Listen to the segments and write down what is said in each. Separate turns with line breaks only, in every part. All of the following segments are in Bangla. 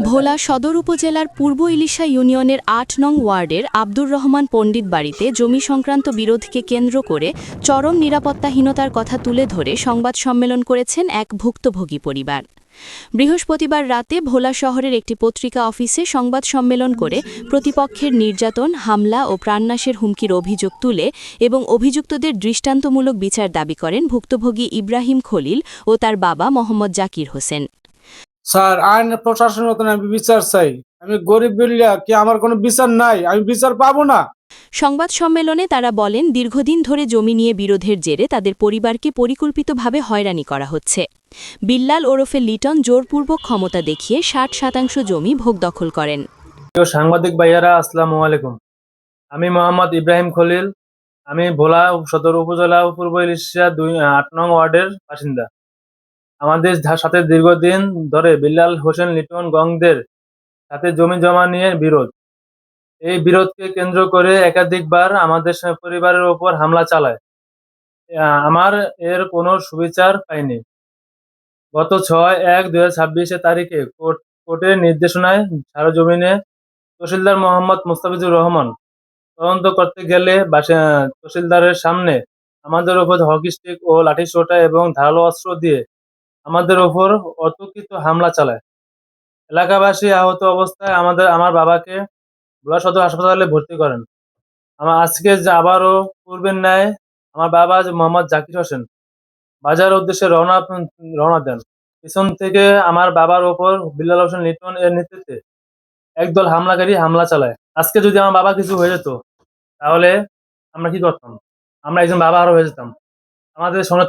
ভোলা সদর উপজেলার পূর্ব ইলিশা ইউনিয়নের আট নং ওয়ার্ডের আব্দুর রহমান পণ্ডিত বাড়িতে জমি সংক্রান্ত বিরোধকে কেন্দ্র করে চরম নিরাপত্তাহীনতার কথা তুলে ধরে সংবাদ সম্মেলন করেছেন এক ভুক্তভোগী পরিবার। বৃহস্পতিবার রাতে ভোলা শহরের একটি পত্রিকা অফিসে সংবাদ সম্মেলন করে প্রতিপক্ষের নির্যাতন, হামলা ও প্রাণনাশের হুমকির অভিযোগ তুলে এবং অভিযুক্তদের দৃষ্টান্তমূলক বিচার দাবি করেন ভুক্তভোগী ইব্রাহিম খলিল ও তার বাবা মোহাম্মদ জাকির হোসেন।
স্যার আইন প্রশাসন মতন আমি বিচার চাই। আমি গরিব বিল্লা কি আমার কোনো বিচার নাই? আমি বিচার পাবো না।
সংবাদ সম্মেলনে তারা বলেন দীর্ঘদিন ধরে জমি নিয়ে বিরোধের জেরে তাদের পরিবারকে পরিকল্পিতভাবে হয়রানি করা হচ্ছে। বিল্লাল ওরফে লিটন জোরপূর্বক ক্ষমতা দেখিয়ে ষাট শতাংশ জমি ভোগ দখল করেন।
প্রিয় সাংবাদিক ভাইয়ারা আসসালামু আলাইকুম। আমি মোহাম্মদ ইব্রাহিম খলিল। আমি ভোলা সদর উপজেলা পূর্ব ইলিশা দুই আট নং ওয়ার্ডের বাসিন্দা। আমাদের সাথে দীর্ঘদিন ধরে বিল্লাল হোসেন, লিটন, গংদের সাথে জমি জমা নিয়ে বিরোধ। এই বিরোধকে কেন্দ্র করে একাধিকবার আমাদের পরিবারের ওপর হামলা চালায়। আমার এর কোনো সুবিচার পাইনি। গত ছয় এক দুই ছাব্বিশে তারিখে কোর্ট কোর্টের নির্দেশনায় সারজমিনে তহসিলদার মোহাম্মদ মুস্তাফিজুর রহমান তদন্ত করতে গেলে তহসিলদারের সামনে আমাদের ওপর হকি স্টিক ও লাঠি লাঠিসোঁটা এবং ধারালো অস্ত্র দিয়ে আমাদের ওপর অতর্কিত হামলা চালায়। এলাকাবাসী আহত অবস্থায় আমাদের, আমার বাবাকে ভোলা সদর হাসপাতালে ভর্তি করেন। আমার আজকে আবারও পূর্বের ন্যায় আমার বাবা মোহাম্মদ জাকির হোসেন বাজার উদ্দেশ্যে রওনা রওনা দেন। পিছন থেকে আমার বাবার ওপর বিল্লাল হোসেন লিটন এর নেতৃত্বে একদল হামলাকারী হামলা চালায়। আজকে যদি আমার বাবা কিছু হয়ে যেত, তাহলে আমরা কি করতাম? আমরা একজন বাবা আরও হয়ে যেতাম। আমাদের সোনা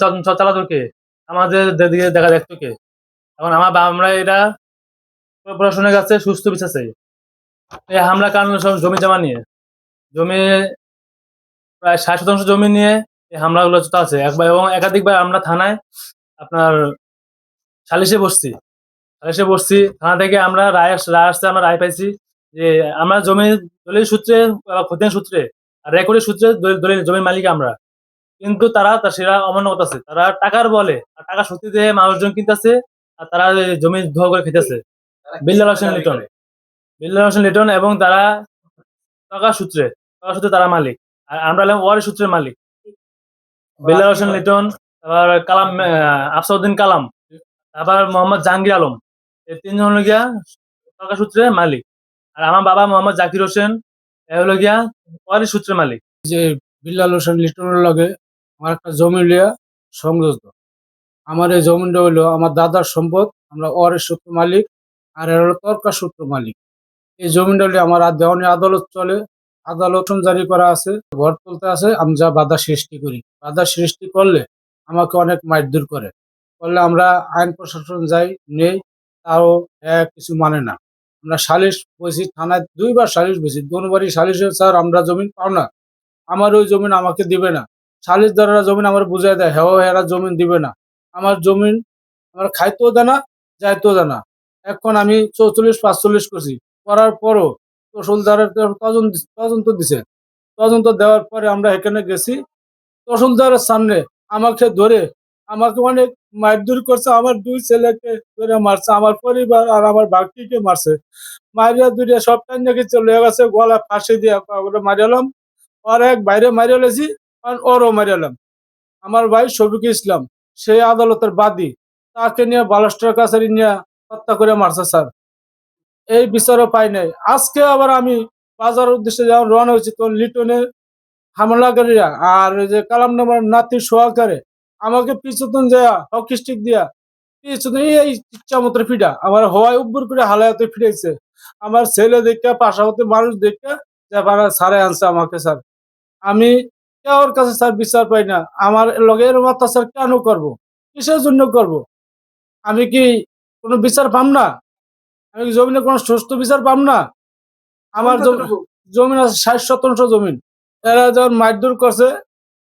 আমাদের দিকে দেখা দেখতো কে এখন আমার আমরা এটা প্রশাসনের কাছে সুস্থ বিচার এই হামলা কারণ সব জমি জমা নিয়ে। জমি প্রায় ষাট শতাংশ জমি নিয়ে এই হামলাগুলো আছে একবার এবং একাধিকবার আমরা থানায় আপনার সালিশে বসছি। সালিশে বসছি, থানা থেকে আমরা রায় রায় আসতে আমরা রায় পাইছি যে আমরা জমি দলিল সূত্রে খতিয়ান সূত্রে, আর রেকর্ডের সূত্রে দলিল জমির মালিক আমরা। কিন্তু তারা তা সেরা অমান্য করতেছে। তারা টাকার বলে আর টাকা সত্যি দিয়ে মানুষজন কিনতেছে আর তারা জমি ধোয়া করে খেতেছে। বিল্লাল হোসেন লিটন। বিল্লাল হোসেন লিটন এবং তারা টাকা সূত্রে টাকা সূত্রে তারা মালিক। আর আমরা হলাম ওয়ারের সূত্রের মালিক। বিল্লাল হোসেন লিটন তারপর কালাম আহ, আফসাউদ্দিন কালাম তারপর মোহাম্মদ জাহাঙ্গীর আলম। এই তিনজন হলো গিয়া টাকা সূত্রের মালিক। আর আমার বাবা মোহাম্মদ জাকির হোসেন এ হলো গিয়া ওয়ারের সূত্রের মালিক।
যে বিল্লাল হোসেন লিটনের লগে আমার একটা জমি লিয়া সংযুক্ত আমার এই জমিটা হইল আমার দাদার সম্পদ, আমরা অরের সূত্র মালিক, আর এর হলো তর্কা সূত্র মালিক। এই জমিটা হলে আমার দেওয়ানি আদালত চলে, আদালত জারি করা আছে, ঘর তুলতে আছে, আমি যা বাধা সৃষ্টি করি। বাধা সৃষ্টি করলে আমাকে অনেক মারধর করে। করলে আমরা আইন প্রশাসন যাই, নেই, তাও কিছু মানে না। আমরা সালিশ বসি থানায়, দুইবার সালিশ বসি দুবারই সালিশে স্যার, আমরা জমিন পাও না। আমার ওই জমিন আমাকে দিবে না। সালিশদাররা জমিন আমার বুঝাই দেয় হ্যাঁ এরা জমিন দিবে না। আমার জমিন, আমার খাইতেও দেয় না, যাইতেও দেয় না। এখন আমি চৌচল্লিশ, পাঁচচল্লিশ করছি। করার পরও তহসিলদারের তদন্ত তদন্ত দিছে। তদন্ত দেওয়ার পরে আমরা এখানে গেছি। তহসিলদারের সামনে আমাকে ধরে, আমাকে অনেক মারধর করছে। আমার দুই ছেলেকে ধরে মারছে, আমার পরিবার আর আমার বাকিকে মারছে। মারিয়া দুইটা সব টাইম নাকি চলে গেছে গলা ফাঁসি দিয়ে মারিয়ালাম আর এক বাইরে মারিয়ে লেছি। ওরও মারিয়ালাম আমার ভাই শফিক ইসলাম, সেই আদালতের বাদী, তাকে নিয়ে বালাস্টার কাছারি নিয়ে হত্যা করে মারছে স্যার। এই বিচারও পাই নাই। আজকে আবার আমি বাজার উদ্দেশ্যে যখন রওনা হয়েছি, তখন লিটনের হামলাকারীরা আর যে কালাম নামার নাতি সোয়াকারে আমাকে পিছুতন দেয়া হকি স্টিক দিয়া, পিছুতন এই ইচ্ছা মতো ফিডা, আমার হওয়ায় উব্বর করে হালায়াতে ফিরেছে আমার ছেলে দেখে, পাশাপাশি মানুষ দেখে যে সারে আনছে আমাকে স্যার। আমি কেউর কাছে স্যার বিচার পাই না? আমার লগে এরকম অত্যাচার কেন করব? কিসের জন্য করব? আমি কি কোনো বিচার পাম না? আমি জমিনে কোনো সুস্থ বিচার পাম না? আমার জমি- জমিন আছে ষাট শতাংশ জমিন। এরা যখন মারধর করছে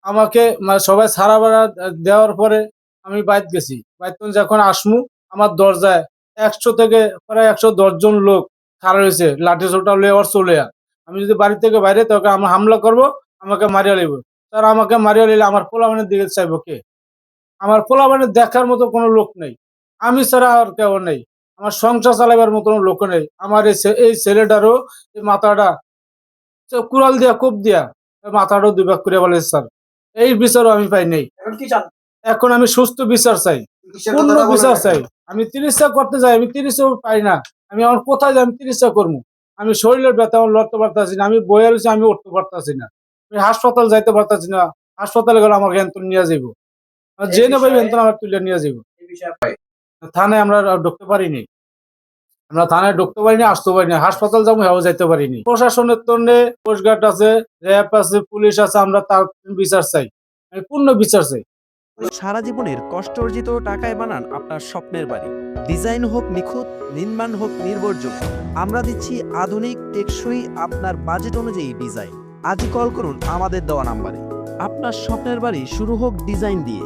আমাকে মানে সবাই সারা বেড়া দেওয়ার পরে আমি বাইত গেছি। বাইত যখন আসমু আমার দরজায় একশো থেকে প্রায় একশো দশজন লোক খাড়া হয়েছে লাঠি ছোটা লেওয়ার চলে। আমি যদি বাড়ি থেকে বাইরে তোকে আমরা হামলা করব আমাকে মারিয়া লইব। তারা আমাকে মারিয়া লইলে আমার পোলাবানের দিকে চাইব কে? আমার পোলাবানের দেখার মতো কোনো লোক নেই। আমি ছাড়া আর কেউ নেই। আমার সংসার চালাবার মতন লোক নেই। আমার এই ছেলেটারও এই মাথাটা কুড়াল দিয়া কোপ দিয়া এই মাথাটাও দুই ভাগ করে বলে স্যার। এই বিচারও আমি পাই নাই।
এখন
আমি সুস্থ বিচার চাই। পূর্ণ বিচার চাই। আমি চিকিৎসা করতে চাই আমি চিকিৎসা পাই না। আমি আমার কোথায় যাই আমি চিকিৎসা করব আমি শরীরের ব্যথা আমার লড়তে পারতেছি না। আমি বয়ে আমি উঠতে পারতেছি না। হাসপাতাল যাইতে পারতেছি না হাসপাতালে গেলে আমাকে হেন্তন নিয়ে যাইব। যে
এই
নেবে
বিষয়ে-
আমার তুলে নিয়ে যাইব।
এই বিষয়ে
থানায় আমরা ঢুকতে পারিনি। আমরা থানায় ঢুকতে পারিনি আসতে পারিনি হাসপাতাল যাব হেও যাইতে পারিনি। প্রশাসনের তন্ডে কোস্টগার্ড আছে র্যাব আছে পুলিশ আছে আমরা তার বিচার চাই। আমি পূর্ণ বিচার চাই।
সারা জীবনের কষ্ট অর্জিত টাকায় বানান আপনার স্বপ্নের বাড়ি। ডিজাইন হোক নিখুঁত নির্মাণ হোক নির্ভরযোগ্য। আমরা দিচ্ছি আধুনিক টেকসই আপনার বাজেট অনুযায়ী ডিজাইন। আজই কল করুন আমাদের দেওয়া নাম্বারে। আপনার স্বপ্নের বাড়ি শুরু হোক ডিজাইন দিয়ে।